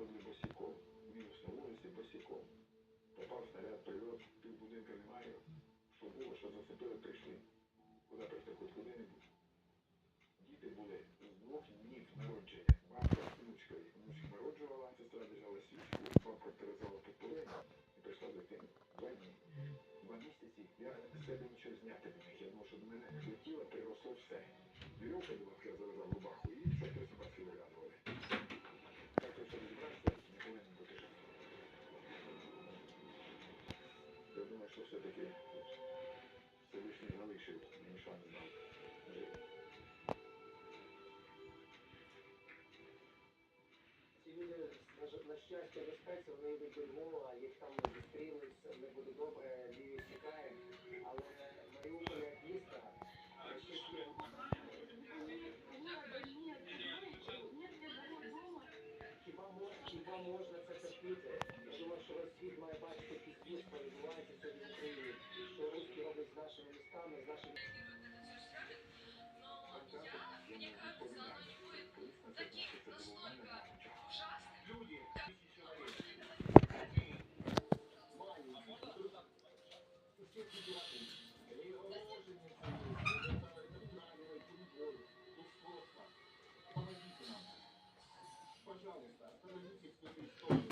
Люди босиком, мінус на вулиці босиком. Попав снаряд, прильот, пів будинка немає. Що було, що зацепили, прийшли. Куди прийшли, хоч куди-небудь. Діти були з двох днів народження. Бабка з внучкою. Внучка народжувала, сестра держала свічку, бабка перезала під і прийшла до дитини. Два дні. Два місяці я з себе нічого зняти не міг. Я думав, що до мене летіло, приросло все. Вірьовка до що все-таки Всевишній залишив мішані нам жити. Ці люди, на, щастя, безпеці, вони йдуть до Львова, їх там зустрілися, не буде добре. Хто 100 тисяч.